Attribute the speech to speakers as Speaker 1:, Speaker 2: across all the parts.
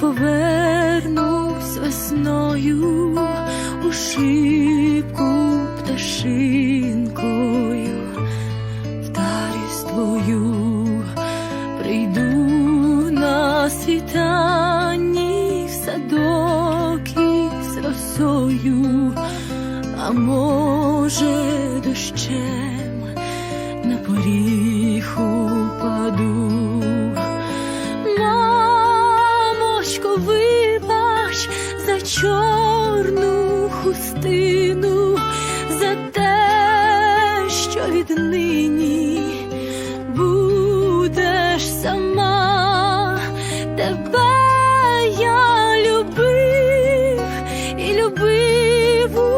Speaker 1: повернусь весною у шибку пташинкою, в дарість твою прийду на світанні в садок із росою, а може дощем чорну хустину, за те, що віднині будеш сама, тебе я любив і любив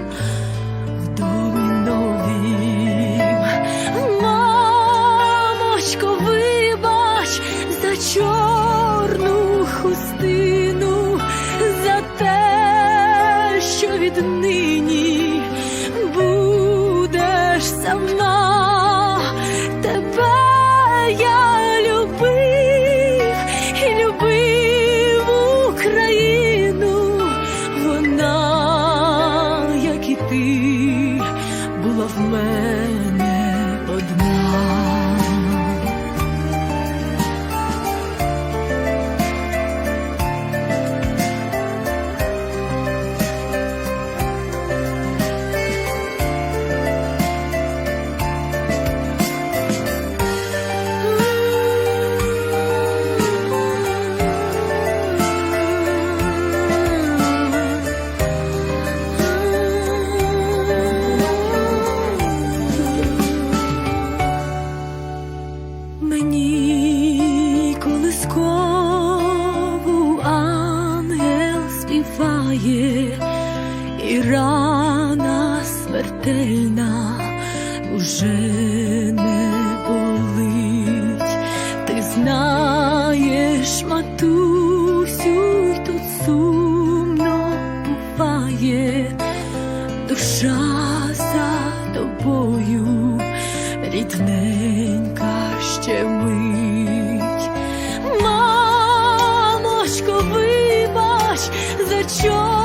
Speaker 1: чорну співає, і рана смертельна уже не болить. Ти знаєш, матусю, тут сумно буває, душа за тобою, рідненька Мамочко, вибач за чорну